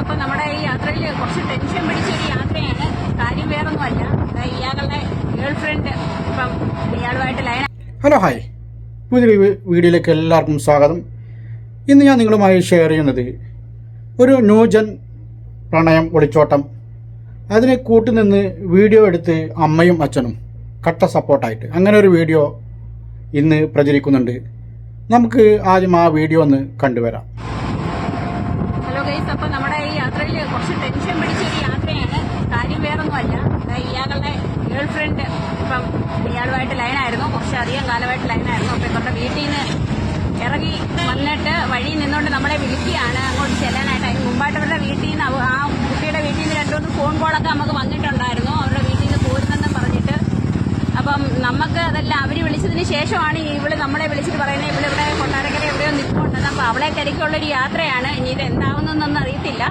അപ്പൊ നമ്മുടെ ഈ യാത്രയിൽ കുറച്ച് ടെൻഷൻ പിടിച്ചൊരു യാത്രയാണ്. കാര്യം വേറൊന്നുമല്ല. അല്ല ഇയാളുടെ ഗേൾ ഫ്രണ്ട് ഇപ്പം ഇയാളുമായിട്ട് ലൈൻ ഹലോ ഹായ് പുതിയൊരു വീഡിയോയിലേക്ക് എല്ലാവർക്കും സ്വാഗതം. ഇന്ന് ഞാൻ നിങ്ങളുമായി ഷെയർ ചെയ്യുന്നത് ഒരു ന്യൂജൻ പ്രണയം ഒളിച്ചോട്ടം. അതിനെ കൂട്ടുനിന്ന് വീഡിയോ എടുത്ത് അമ്മയും അച്ഛനും കട്ട സപ്പോർട്ടായിട്ട് അങ്ങനെ ഒരു വീഡിയോ ഇന്ന് പ്രചരിക്കുന്നുണ്ട്. നമുക്ക് ആദ്യം ആ വീഡിയോ ഒന്ന് കണ്ടുവരാം. ഹലോ ഗൈസ് അപ്പോൾ ഈ യാത്രയിൽ കുറച്ച് ടെൻഷൻ പിടിച്ചൊരു യാത്രയാണ് കാര്യം വേറൊന്നുമല്ല ഇയാളുടെ ഗേൾ ഫ്രണ്ട് ഇപ്പം ഇയാളുമായിട്ട് ലൈനായിരുന്നു. കുറച്ച് അധികം കാലമായിട്ട് ലൈനായിരുന്നു. അപ്പൊ ഇവരുടെ വീട്ടിൽ നിന്ന് ഇറങ്ങി വന്നിട്ട് വഴി നിന്നുകൊണ്ട് നമ്മളെ വിളിക്കുകയാണ്. അങ്ങോട്ട് ചെല്ലാനായിട്ട് അതിന് മുമ്പായിട്ട് അവരുടെ വീട്ടിൽ നിന്ന് ആ കുട്ടിയുടെ വീട്ടിൽ നിന്ന് രണ്ടുമൂന്ന് ഫോൺ കോളൊക്കെ നമുക്ക് വന്നിട്ടുണ്ടായിരുന്നു. അവരുടെ വീട്ടിൽ നിന്ന് പോരുന്നെന്ന് പറഞ്ഞിട്ട്. അപ്പം നമുക്ക് അതല്ല അവർ വിളിച്ചതിന് ശേഷമാണ് ഇവൾ നമ്മളെ വിളിച്ചിട്ട് പറയുന്നത്. ഇവിടെ കൊട്ടാരക്കര എവിടെയോ നിൽക്കുന്നുണ്ടെന്ന് അപ്പൊ അവളെ തിരക്കുള്ളൊരു യാത്രയാണ്. ഇനി ഇത് എന്താവുന്നൊന്നും അറിയത്തില്ല.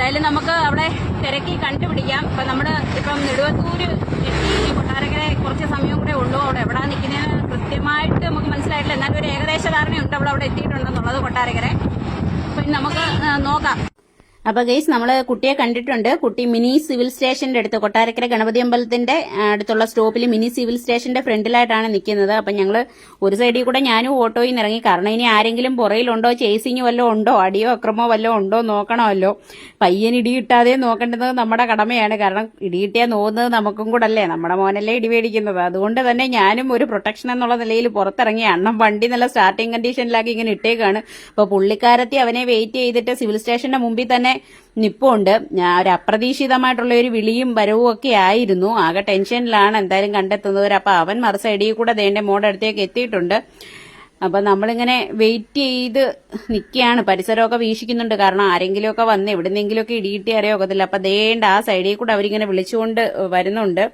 എന്തായാലും നമുക്ക് അവിടെ തിരക്കി കണ്ടുപിടിക്കാം. ഇപ്പൊ നമ്മുടെ ഇപ്പം നെടുവത്തൂര് എത്തി കൊട്ടാരക്കര കുറച്ച് സമയം കൂടെ ഉള്ളൂ. അവിടെ എവിടെ നിൽക്കുന്നതിന് കൃത്യമായിട്ട് നമുക്ക് മനസ്സിലായിട്ടില്ല. എന്നാലും ഒരു ഏകദേശ ധാരണയുണ്ട് അവിടെ അവിടെ എത്തിയിട്ടുണ്ടെന്നുള്ളത് കൊട്ടാരക്കര. അപ്പൊ നമുക്ക് നോക്കാം. അപ്പൊ ഗൈസ് നമ്മൾ കുട്ടിയെ കണ്ടിട്ടുണ്ട്. കുട്ടി മിനി സിവിൽ സ്റ്റേഷന്റെ അടുത്ത് കൊട്ടാരക്കര ഗണപതി അമ്പലത്തിന്റെ അടുത്തുള്ള സ്റ്റോപ്പിൽ മിനി സിവിൽ സ്റ്റേഷന്റെ ഫ്രണ്ടിലായിട്ടാണ് നിൽക്കുന്നത് അപ്പൊ ഞങ്ങൾ ഒരു സൈഡിൽ കൂടെ ഞാനും ഓട്ടോയിൽ ഇറങ്ങി. കാരണം ഇനി ആരെങ്കിലും പുറയിലുണ്ടോ ചേസിങ് വല്ലതും ഉണ്ടോ അടിയോ അക്രമോ വല്ലതും ഉണ്ടോ നോക്കണമല്ലോ. പയ്യൻ ഇടിയിട്ടാതെ നോക്കേണ്ടത് നമ്മുടെ കടമയാണ്. കാരണം ഇടിയിട്ടേ നോക്കുന്നത് നമുക്കും കൂടെ അല്ലേ നമ്മുടെ മോനല്ലേ ഇടി മേടിക്കുന്നത്. അതുകൊണ്ട് തന്നെ ഞാനും ഒരു പ്രൊട്ടക്ഷൻ എന്നുള്ള നിലയിൽ പുറത്തിറങ്ങി. അണ്ണം വണ്ടി നല്ല സ്റ്റാർട്ടിംഗ് കണ്ടീഷനിലാക്കി ഇങ്ങനെ ഇട്ടേക്കാണ്. അപ്പൊ പുള്ളിക്കാരത്തി അവനെ വെയിറ്റ് ചെയ്തിട്ട് സിവിൽ സ്റ്റേഷന്റെ മുമ്പിൽ തന്നെ നിപ്പുണ്ട്. ഒരു അപ്രതീക്ഷിതമായിട്ടുള്ള ഒരു വിളിയും വരവും ഒക്കെ ആയിരുന്നു. ആകെ ടെൻഷനിലാണ് എന്തായാലും കണ്ടെത്തുന്നവർ അപ്പൊ അവൻ മറു കൂടെ ദേണ്ട മോടെ അടുത്തേക്ക് എത്തിയിട്ടുണ്ട്. അപ്പൊ നമ്മളിങ്ങനെ വെയിറ്റ് ചെയ്ത് നിൽക്കുകയാണ് പരിസരമൊക്കെ വീക്ഷിക്കുന്നുണ്ട്. കാരണം ആരെങ്കിലുമൊക്കെ വന്ന് എവിടുന്നെങ്കിലുമൊക്കെ ഇടിയിട്ടി അറിയാൻ അപ്പൊ ദേണ്ട ആ സൈഡിൽ കൂടെ അവരിങ്ങനെ വിളിച്ചുകൊണ്ട് വരുന്നുണ്ട്.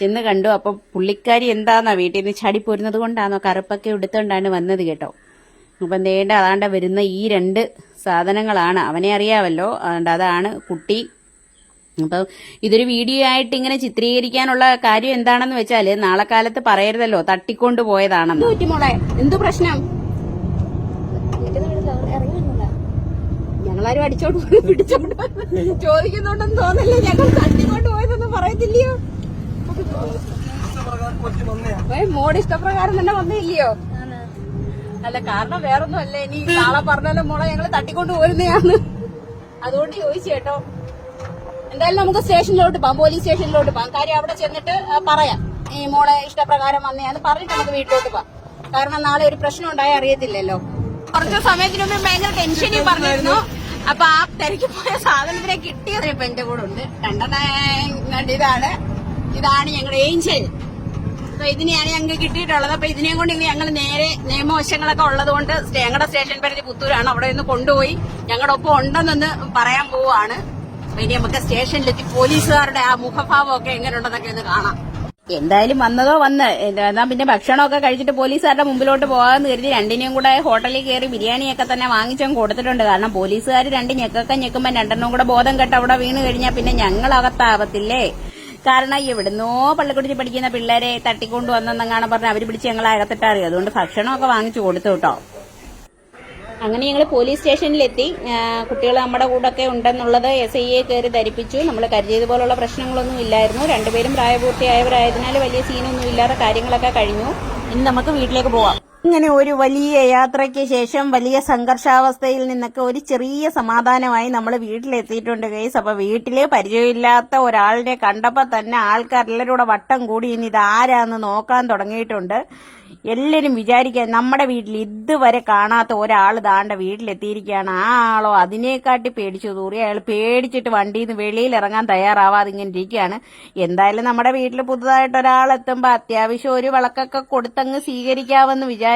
ചെന്ന് കണ്ടു. അപ്പൊ പുള്ളിക്കാരി എന്താന്നാ വീട്ടിൽ നിന്ന് ചാടി പോരുന്നത് കൊണ്ടാണോ കറുപ്പൊക്കെ എടുത്തോണ്ടാണ് വന്നത് കേട്ടോ. അപ്പം ദേണ്ട അതാണ്ട് വരുന്ന ഈ രണ്ട് സാധനങ്ങളാണ്. അവനെ അറിയാമല്ലോ അതുകൊണ്ട് അതാണ് കുട്ടി. അപ്പം ഇതൊരു വീഡിയോ ആയിട്ട് ഇങ്ങനെ ചിത്രീകരിക്കാനുള്ള കാര്യം എന്താണെന്ന് വെച്ചാൽ നാളെ കാലത്ത് പറയരുതല്ലോ. തട്ടിക്കൊണ്ട് പോയതാണെന്ന്. മോളെ? എന്തു പ്രശ്നം? ഞങ്ങളാരും അടിച്ചോണ്ട് പോയി പിടിച്ചോണ്ട്. ചോദിക്കുന്നുണ്ടെന്ന് തോന്നല്ലേ? ഞങ്ങൾ തട്ടിക്കൊണ്ട് പോയതൊന്നും പറയത്തില്ലയോ? മോഡ് ഇഷ്ടപ്രകാരം തന്നെ വന്നില്ലയോ? അല്ല കാരണം വേറൊന്നും അല്ല ഇനി നാളെ പറഞ്ഞാലും മോളെ ഞങ്ങൾ തട്ടിക്കൊണ്ട് പോരുന്നതാണ് അതുകൊണ്ട് ചോദിച്ചു കേട്ടോ. എന്തായാലും നമുക്ക് സ്റ്റേഷനിലോട്ട് പോകാം പോലീസ് സ്റ്റേഷനിലോട്ട് പോകാം. കാര്യം അവിടെ ചെന്നിട്ട് പറയാം. ഈ മോളെ ഇഷ്ടപ്രകാരം വന്നയാന്ന് പറഞ്ഞിട്ട് നമുക്ക് വീട്ടിലോട്ട് പോകാം. കാരണം നാളെ ഒരു പ്രശ്നം ഉണ്ടായ അറിയത്തില്ലല്ലോ. കുറച്ച് സമയത്തിന് മുമ്പ് ഭയങ്കര ടെൻഷനും പറഞ്ഞിരുന്നു. അപ്പൊ ആ തിരക്കി പോയ സാധനത്തിനെ കിട്ടിയത് ഇപ്പൊ എന്റെ കൂടെ ഉണ്ട്. കണ്ടതാണ് ഇതാണ്. ഇതാണ് ഞങ്ങളുടെ ഏഞ്ചൽ. അപ്പൊ ഇതിനെയാണ് ഞങ്ങൾക്ക് കിട്ടിയിട്ടുള്ളത്. അപ്പൊ ഇതിനെയും കൊണ്ട് ഇനി ഞങ്ങൾ നേരെ നിയമവശങ്ങളൊക്കെ ഉള്ളത് കൊണ്ട് ഞങ്ങളുടെ സ്റ്റേഷൻ പരിധി പുത്തൂരാണ്. അവിടെ നിന്ന് കൊണ്ടുപോയി ഞങ്ങളുടെ ഒപ്പം ഉണ്ടെന്നൊന്ന് പറയാൻ പോവാണ്. അപ്പൊ ഇനി നമുക്ക് സ്റ്റേഷനിലെത്തി പോലീസുകാരുടെ ആ മുഖഭാവം ഒക്കെ എങ്ങനെയുണ്ടെന്നൊക്കെ ഒന്ന് കാണാം. എന്തായാലും വന്നതോ വന്ന്. എന്നാ പിന്നെ ഭക്ഷണമൊക്കെ കഴിച്ചിട്ട് പോലീസുകാരുടെ മുമ്പിലോട്ട് പോകാമെന്ന് കരുതി രണ്ടിനെയും കൂടെ ഹോട്ടലിൽ കയറി ബിരിയാണിയൊക്കെ തന്നെ വാങ്ങിച്ചും കൊടുത്തിട്ടുണ്ട്. കാരണം പോലീസുകാർ രണ്ട് ഞെക്കൊക്കെ ഞെക്കുമ്പോൾ രണ്ടെണ്ണം കൂടെ ബോധം കെട്ട് അവിടെ വീണ് കഴിഞ്ഞാൽ പിന്നെ ഞങ്ങൾ അകത്താവത്തില്ലേ കാരണം എവിടുന്നോ പള്ളിക്കുടിച്ച് പഠിക്കുന്ന പിള്ളേരെ തട്ടിക്കൊണ്ട് വന്നെന്നങ്ങാണ് പറഞ്ഞ് അവർ പിടിച്ച് ഞങ്ങൾ അകത്തിട്ടാറി. അതുകൊണ്ട് ഭക്ഷണമൊക്കെ വാങ്ങിച്ചു കൊടുത്തു കേട്ടോ. അങ്ങനെ ഞങ്ങൾ പോലീസ് സ്റ്റേഷനിലെത്തി. കുട്ടികൾ നമ്മുടെ കൂടെ ഒക്കെ ഉണ്ടെന്നുള്ളത് എസ് ഐയെ കയറി ധരിപ്പിച്ചു. നമ്മൾ കരുതിയത് പോലുള്ള പ്രശ്നങ്ങളൊന്നും ഇല്ലായിരുന്നു. രണ്ടുപേരും പ്രായപൂർത്തിയായവരായതിനാൽ വലിയ സീനൊന്നും ഇല്ലാത്ത കാര്യങ്ങളൊക്കെ കഴിഞ്ഞു. ഇനി നമുക്ക് വീട്ടിലേക്ക് പോവാം. ഇങ്ങനെ ഒരു വലിയ യാത്രയ്ക്ക് ശേഷം വലിയ സംഘർഷാവസ്ഥയിൽ നിന്നൊക്കെ ഒരു ചെറിയ സമാധാനമായി നമ്മൾ വീട്ടിലെത്തിയിട്ടുണ്ട് ഗൈസ് അപ്പൊ വീട്ടിൽ പരിചയമില്ലാത്ത ഒരാളിനെ കണ്ടപ്പോ തന്നെ ആൾക്കാരെല്ലാവരും കൂടെ വട്ടം കൂടി ഇനി ഇത് ആരാന്ന് നോക്കാൻ തുടങ്ങിയിട്ടുണ്ട്. എല്ലാരും വിചാരിക്കാൻ നമ്മുടെ വീട്ടിൽ ഇതുവരെ കാണാത്ത ഒരാൾ ദാണ്ട വീട്ടിലെത്തിയിരിക്കുകയാണ്. ആ ആളോ അതിനെക്കാട്ടി പേടിച്ചു തൂറി അയാൾ പേടിച്ചിട്ട് വണ്ടിയിൽ നിന്ന് വെളിയിൽ ഇറങ്ങാൻ തയ്യാറാവാതെ ഇങ്ങനെ ഇരിക്കുകയാണ്. എന്തായാലും നമ്മുടെ വീട്ടിൽ പുതുതായിട്ട് ഒരാൾ എത്തുമ്പോൾ അത്യാവശ്യം ഒരു വിളക്കൊക്കെ കൊടുത്തങ്ങ് സ്വീകരിക്കാമെന്ന് വിചാരിച്ചു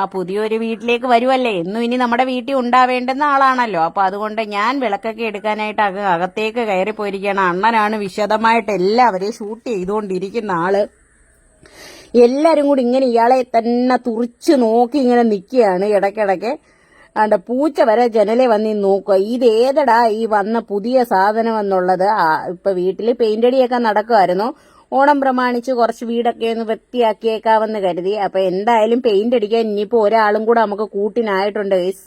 ആ പുതിയൊരു വീട്ടിലേക്ക് വരുമല്ലേ എന്നും ഇനി നമ്മുടെ വീട്ടിൽ ഉണ്ടാവേണ്ടുന്ന ആളാണല്ലോ. അപ്പൊ അതുകൊണ്ട് ഞാൻ വിളക്കൊക്കെ എടുക്കാനായിട്ട് അകത്തേക്ക് കയറി പോയിരിക്കുകയാണ് അണ്ണനാണ് വിശദമായിട്ട് എല്ലാവരെയും ഷൂട്ട് ചെയ്തുകൊണ്ടിരിക്കുന്ന ആൾ. എല്ലാരും കൂടി ഇങ്ങനെ ഇയാളെ തന്നെ തുറിച്ച് നോക്കി ഇങ്ങനെ നിൽക്കുകയാണ് ഇടയ്ക്കിടയ്ക്ക്. അണ്ട പൂച്ച വരെ ജനലെ വന്നി നോക്കുക. ഇത് ഏതടാ ഈ വന്ന പുതിയ സാധനം എന്നുള്ളത്? ഇപ്പൊ വീട്ടിൽ പെയിന്റടിയൊക്കെ നടക്കുമായിരുന്നു ഓണം പ്രമാണിച്ച് കുറച്ച് വീടൊക്കെ ഒന്ന് വൃത്തിയാക്കിയേക്കാവെന്ന് കരുതി. അപ്പൊ എന്തായാലും പെയിന്റ് അടിക്കാൻ ഇനിയിപ്പോ ഒരാളും കൂടെ നമുക്ക് കൂട്ടിനായിട്ടുണ്ട് ഗൈസ്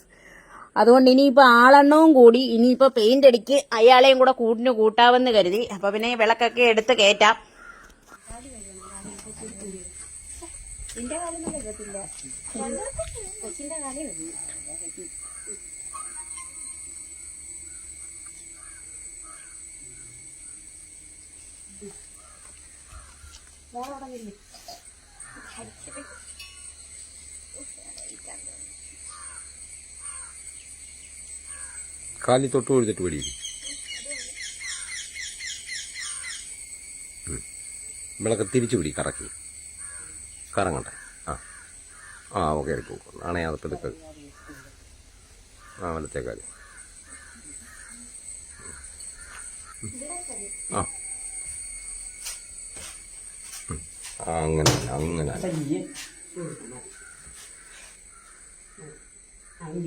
അതുകൊണ്ട് ഇനിയിപ്പോ ആളെണ്ണവും കൂടി ഇനിയിപ്പോ പെയിന്റ് അടിക്ക് അയാളെയും കൂടെ കൂട്ടിന് കൂട്ടാവെന്ന് കരുതി. അപ്പൊ പിന്നെ വിളക്കൊക്കെ എടുത്ത് കയറ്റാം കാലി തൊട്ട് കൊടുത്തിട്ട് പിടി. വിളക്ക് തിരിച്ചു പിടി കറക്കി. കറങ്ങട്ടെ. ആ. ആ ഓക്കെ എടുക്കൂ ആണേ അത് പെതുക്കെ ആ വലത്തേക്കാൽ ആ. അങ്ങനെ അങ്ങനെ.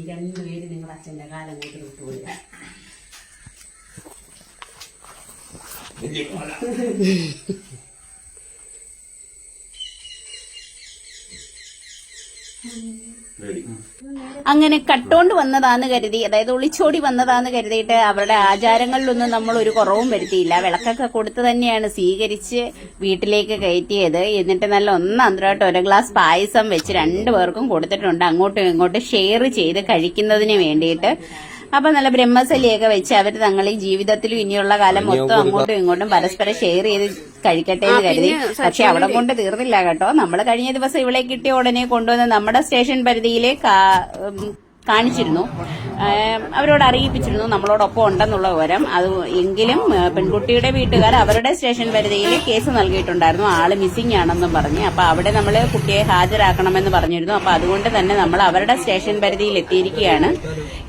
രണ്ടുപേര് നിങ്ങൾ അച്ഛന്റെ കാലം കൊണ്ട് വിട്ടുപോയി അങ്ങനെ കട്ടോണ്ട് വന്നതാന്ന് കരുതി അതായത് ഒളിച്ചോടി വന്നതാന്ന് കരുതിയിട്ട് അവരുടെ ആചാരങ്ങളിലൊന്നും നമ്മൾ ഒരു കുറവും വരുത്തിയില്ല. വിളക്കൊക്കെ കൊടുത്ത് തന്നെയാണ് സ്വീകരിച്ച് വീട്ടിലേക്ക് കയറ്റിയത്. എന്നിട്ട് നല്ല ഒന്നാന്തരമായിട്ട് ഒരു ഗ്ലാസ് പായസം വെച്ച് രണ്ടുപേർക്കും കൊടുത്തിട്ടുണ്ട്. അങ്ങോട്ടും ഇങ്ങോട്ടും ഷെയർ ചെയ്ത് കഴിക്കുന്നതിന് വേണ്ടിയിട്ട് അപ്പൊ നല്ല ബ്രഹ്മസലിയൊക്കെ വെച്ച് അവർ തങ്ങൾ ഈ ജീവിതത്തിലും ഇനിയുള്ള കാലം മൊത്തം അങ്ങോട്ടും ഇങ്ങോട്ടും പരസ്പരം ഷെയർ ചെയ്ത് കഴിക്കട്ടെ എന്ന് കരുതി. പക്ഷെ അവിടെ കൊണ്ട് തീർന്നില്ല കേട്ടോ. നമ്മൾ കഴിഞ്ഞ ദിവസം ഇവിടെ കിട്ടിയ ഉടനെ കൊണ്ടുവന്ന് നമ്മുടെ സ്റ്റേഷൻ പരിധിയിലെ കാണിച്ചിരുന്നു. അവരോട് അറിയിപ്പിച്ചിരുന്നു നമ്മളോടൊപ്പം ഉണ്ടെന്നുള്ള വിവരം. അത് എങ്കിലും പെൺകുട്ടിയുടെ വീട്ടുകാർ അവരുടെ സ്റ്റേഷൻ പരിധിയിൽ കേസ് നൽകിയിട്ടുണ്ടായിരുന്നു. ആൾ മിസ്സിംഗ് ആണെന്നും പറഞ്ഞ്. അപ്പൊ അവിടെ നമ്മൾ കുട്ടിയെ ഹാജരാക്കണമെന്ന് പറഞ്ഞിരുന്നു. അപ്പൊ അതുകൊണ്ട് തന്നെ നമ്മൾ അവരുടെ സ്റ്റേഷൻ പരിധിയിൽ എത്തിയിരിക്കുകയാണ്.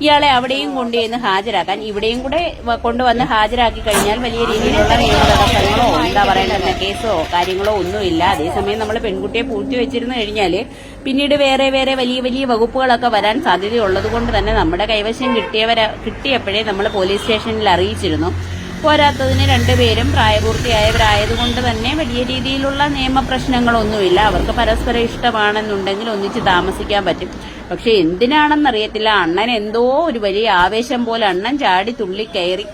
ഇയാളെ അവിടെയും കൊണ്ടുചെന്ന് ഹാജരാക്കാൻ ഇവിടെയും കൂടെ കൊണ്ടുവന്ന് ഹാജരാക്കി കഴിഞ്ഞാൽ വലിയ തടസ്സങ്ങളോ എന്താ പറയുന്നത് കേസോ കാര്യങ്ങളോ ഒന്നുമില്ല. അതേസമയം നമ്മൾ പെൺകുട്ടിയെ പൂഴ്ത്തി വെച്ചിരുന്നു പിന്നീട് വേറെ വേറെ വലിയ വലിയ വകുപ്പുകളൊക്കെ വരാൻ സാധ്യതയുള്ളത് കൊണ്ട് തന്നെ നമ്മുടെ കൈവശം കിട്ടിയവരെ കിട്ടിയപ്പോഴേ നമ്മൾ പോലീസ് സ്റ്റേഷനിൽ അറിയിച്ചിരുന്നു. പോരാത്തതിന് രണ്ടുപേരും പ്രായപൂർത്തിയായവരായതുകൊണ്ട് തന്നെ വലിയ രീതിയിലുള്ള നിയമപ്രശ്നങ്ങളൊന്നുമില്ല അവർക്ക് പരസ്പരം ഇഷ്ടമാണെന്നുണ്ടെങ്കിൽ ഒന്നിച്ച് താമസിക്കാൻ പറ്റും. പക്ഷെ എന്തിനാണെന്നറിയത്തില്ല. അണ്ണൻ എന്തോ ഒരു വലിയ ആവേശം പോലെ അണ്ണൻ ചാടി തുള്ളി കയറി.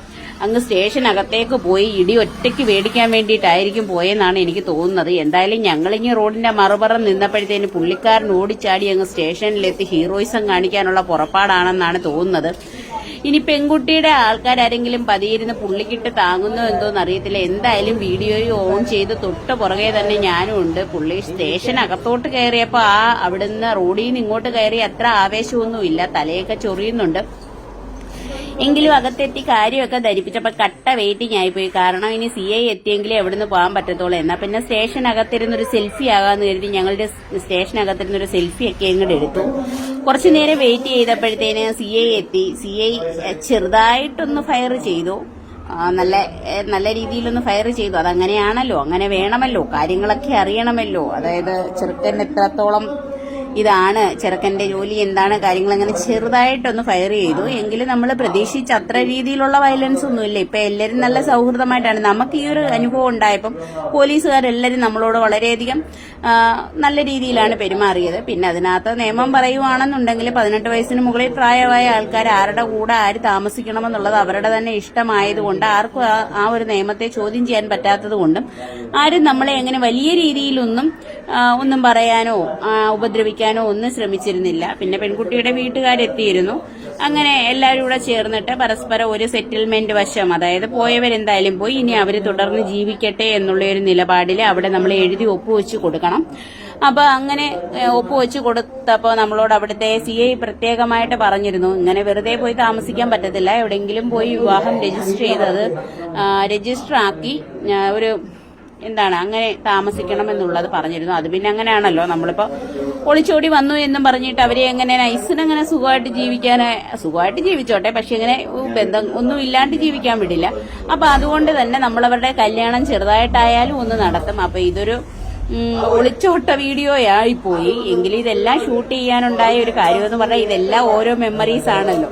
അങ്ങ് സ്റ്റേഷനകത്തേക്ക് പോയി ഇടി ഒറ്റയ്ക്ക് മേടിക്കാൻ വേണ്ടിയിട്ടായിരിക്കും പോയെന്നാണ് എനിക്ക് തോന്നുന്നത്. എന്തായാലും ഞങ്ങളിങ്ങി റോഡിന്റെ മറുപറം നിന്നപ്പോഴത്തേന് പുള്ളിക്കാരൻ ഓടിച്ചാടി അങ്ങ് സ്റ്റേഷനിലെത്തി ഹീറോയിസം കാണിക്കാനുള്ള പുറപ്പാടാണെന്നാണ് തോന്നുന്നത്. ഇനി പെൺകുട്ടിയുടെ ആൾക്കാരാരെങ്കിലും പതിയിരുന്ന് പുള്ളിക്കിട്ട് താങ്ങുന്നോ എന്തോന്ന് അറിയത്തില്ല. എന്തായാലും വീഡിയോയും ഓൺ ചെയ്ത് തൊട്ട് പുറകെ തന്നെ ഞാനും ഉണ്ട്. പുള്ളി സ്റ്റേഷൻ അകത്തോട്ട് കയറിയപ്പോ ആ അവിടുന്ന് റോഡിൽ നിന്ന് ഇങ്ങോട്ട് കയറി അത്ര ആവേശമൊന്നുമില്ല. തലയൊക്കെ ചൊറിയുന്നുണ്ട്. എങ്കിലും അകത്തെത്തി കാര്യമൊക്കെ ധരിപ്പിച്ചപ്പോ കട്ട വെയിറ്റിംഗ് ആയിപ്പോയി. കാരണം ഇനി സി ഐ എത്തിയെങ്കിലേ എവിടുന്ന് പോകാൻ പറ്റത്തുള്ളൂ. എന്നാ പിന്നെ സ്റ്റേഷൻ അകത്തിരുന്നൊരു സെൽഫി ആകാന്ന് കരുതി ഞങ്ങളുടെ സ്റ്റേഷൻ അകത്തിരുന്നൊരു സെൽഫി ഒക്കെ ഇങ്ങോട്ട് എടുത്തു. കുറച്ചു നേരം വെയിറ്റ് ചെയ്തപ്പോഴത്തേന് സി ഐ എത്തി. സി ഐ ചെറുതായിട്ടൊന്ന് ഫയർ ചെയ്തു. നല്ല നല്ല രീതിയിലൊന്ന് ഫയർ ചെയ്തു. അതങ്ങനെയാണല്ലോ. അങ്ങനെ വേണമല്ലോ. കാര്യങ്ങളൊക്കെ അറിയണമല്ലോ. അതായത് ചെറുക്കൻ എത്രത്തോളം ഇതാണ് ചെറുക്കന്റെ ജോലി എന്താണ് കാര്യങ്ങൾ അങ്ങനെ ചെറുതായിട്ടൊന്ന് ഫയർ ചെയ്തു. എങ്കിലും നമ്മൾ പ്രതീക്ഷിച്ച അത്ര രീതിയിലുള്ള വയലൻസ് ഒന്നുമില്ല. ഇപ്പൊ എല്ലാവരും നല്ല സൗഹൃദമായിട്ടാണ്. നമുക്ക് ഈ ഒരു അനുഭവം ഉണ്ടായപ്പം പോലീസുകാരെല്ലാവരും നമ്മളോട് വളരെയധികം നല്ല രീതിയിലാണ് പെരുമാറിയത്. പിന്നെ അതിനകത്ത് നിയമം പറയുവാണെന്നുണ്ടെങ്കിൽ പതിനെട്ട് വയസ്സിന് മുകളിൽ പ്രായമായ ആൾക്കാർ ആരുടെ കൂടെ ആര് താമസിക്കണമെന്നുള്ളത് അവരുടെ തന്നെ ഇഷ്ടമായതുകൊണ്ട് ആർക്കും ആ- ഒരു നിയമത്തെ ചോദ്യം ചെയ്യാൻ പറ്റാത്തത് കൊണ്ടും ആരും നമ്മളെ അങ്ങനെ വലിയ രീതിയിലൊന്നും ഒന്നും പറയാനോ ആ, ഉപദ്രവിക്കാനോ ഒന്നും ശ്രമിച്ചിരുന്നില്ല. പിന്നെ പെൺകുട്ടിയുടെ വീട്ടുകാരെത്തിയിരുന്നു. അങ്ങനെ എല്ലാവരും കൂടെ ചേർന്നിട്ട് പരസ്പരം ഒരു സെറ്റിൽമെന്റ് വശം അതായത് പോയവരെന്തായാലും പോയി ഇനി അവർ തുടർന്ന് ജീവിക്കട്ടെ എന്നുള്ള ഒരു നിലപാടിൽ അവിടെ നമ്മൾ എഴുതി ഒപ്പുവെച്ച് കൊടുക്കണം. അപ്പൊ അങ്ങനെ ഒപ്പുവെച്ച് കൊടുത്തപ്പോ നമ്മളോട് അവിടുത്തെ സി ഐ പ്രത്യേകമായിട്ട് പറഞ്ഞിരുന്നു. ഇങ്ങനെ വെറുതെ പോയി താമസിക്കാൻ പറ്റത്തില്ല. എവിടെയെങ്കിലും പോയി വിവാഹം രജിസ്റ്റർ ചെയ്തത് രജിസ്റ്റർ ആക്കി ഒരു എന്താണ് അങ്ങനെ താമസിക്കണം എന്നുള്ളത് പറഞ്ഞിരുന്നു. അത് പിന്നെ അങ്ങനെയാണല്ലോ. നമ്മളിപ്പോ ഒളിച്ചോടി വന്നു എന്നും പറഞ്ഞിട്ട് അവരെ എങ്ങനെ നൈസിനങ്ങനെ സുഖമായിട്ട് ജീവിക്കാൻ സുഖമായിട്ട് ജീവിച്ചോട്ടെ പക്ഷെ ഇങ്ങനെ ബന്ധം ഒന്നും ഇല്ലാണ്ട് ജീവിക്കാൻ വിടില്ല. അപ്പൊ അതുകൊണ്ട് തന്നെ നമ്മളവരുടെ കല്യാണം ചെറുതായിട്ടായാലും ഒന്ന് നടത്തും. അപ്പൊ ഇതൊരു ഒളിച്ചോട്ട വീഡിയോ പോയി. എങ്കിലും ഇതെല്ലാം ഷൂട്ട് ചെയ്യാനുണ്ടായ ഒരു കാര്യം എന്ന് പറഞ്ഞാൽ ഇതെല്ലാം ഓരോ മെമ്മറീസ് ആണല്ലോ.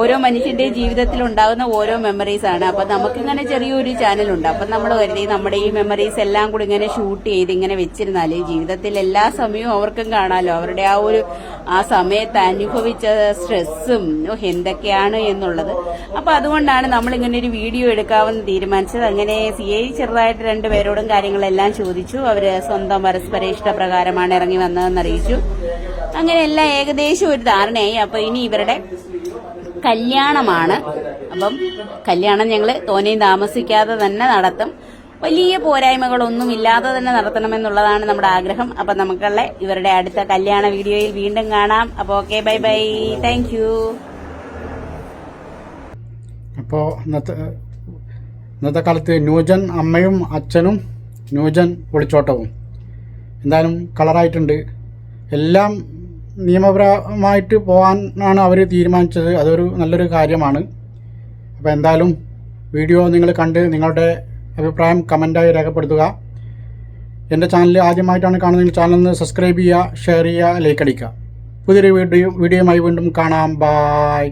ഓരോ മനുഷ്യന്റെ ജീവിതത്തിൽ ഉണ്ടാകുന്ന ഓരോ മെമ്മറീസ് ആണ്. അപ്പൊ നമുക്കിങ്ങനെ ചെറിയൊരു ചാനലുണ്ട് അപ്പൊ നമ്മൾ കരുതി നമ്മുടെ ഈ മെമ്മറീസ് എല്ലാം കൂടി ഇങ്ങനെ ഷൂട്ട് ചെയ്ത് ഇങ്ങനെ വെച്ചിരുന്നാൽ ജീവിതത്തിൽ എല്ലാ സമയവും അവർക്കും കാണാലോ. അവരുടെ ആ ഒരു ആ സമയത്ത് അനുഭവിച്ച സ്ട്രെസ്സും എന്തൊക്കെയാണ് എന്നുള്ളത്. അപ്പൊ അതുകൊണ്ടാണ് നമ്മൾ ഇങ്ങനെ ഒരു വീഡിയോ എടുക്കാമെന്ന് തീരുമാനിച്ചത്. അങ്ങനെ സി ഐ ചെറുതായിട്ട് രണ്ടുപേരോടും കാര്യങ്ങളെല്ലാം ചോദിച്ചു. അവർ സ്വന്തം പരസ്പര ഇഷ്ടപ്രകാരമാണ് ഇറങ്ങി വന്നതെന്ന് അറിയിച്ചു. അങ്ങനെ എല്ലാം ഏകദേശം ഒരു ധാരണയായി. അപ്പൊ ഇനി ഇവരുടെ കല്യാണമാണ്. അപ്പം കല്യാണം ഞങ്ങൾ തോനെയും താമസിക്കാതെ തന്നെ നടത്തും. വലിയ പോരായ്മകളൊന്നും ഇല്ലാതെ തന്നെ നടത്തണമെന്നുള്ളതാണ് നമ്മുടെ ആഗ്രഹം. അപ്പം നമുക്കുള്ള ഇവരുടെ അടുത്ത കല്യാണ വീഡിയോയിൽ വീണ്ടും കാണാം. അപ്പോൾ okay bye bye. Thank you അപ്പോൾ ഇന്നത്തെ ഇന്നത്തെ കാലത്ത് ന്യൂജൻ അമ്മയും അച്ഛനും ന്യൂജൻ ഒളിച്ചോട്ടവും. എന്തായാലും കളറായിട്ടുണ്ട്. എല്ലാം നിയമപരമായിട്ട് പോകാനാണ് അവർ തീരുമാനിച്ചത്. അതൊരു നല്ലൊരു കാര്യമാണ്. അപ്പോൾ എന്തായാലും വീഡിയോ നിങ്ങൾ കണ്ട് നിങ്ങളുടെ അഭിപ്രായം കമന്റായി രേഖപ്പെടുത്തുക. എന്റെ ചാനൽ ആദ്യമായിട്ടാണ് കാണുന്നതെങ്കിൽ ഒന്ന് സബ്സ്ക്രൈബ് ചെയ്യുക ഷെയർ ചെയ്യുക ലൈക്ക് അടിക്കുക. പുതിയൊരു വീഡിയോ വീഡിയോയുമായി വീണ്ടും കാണാം. ബായ്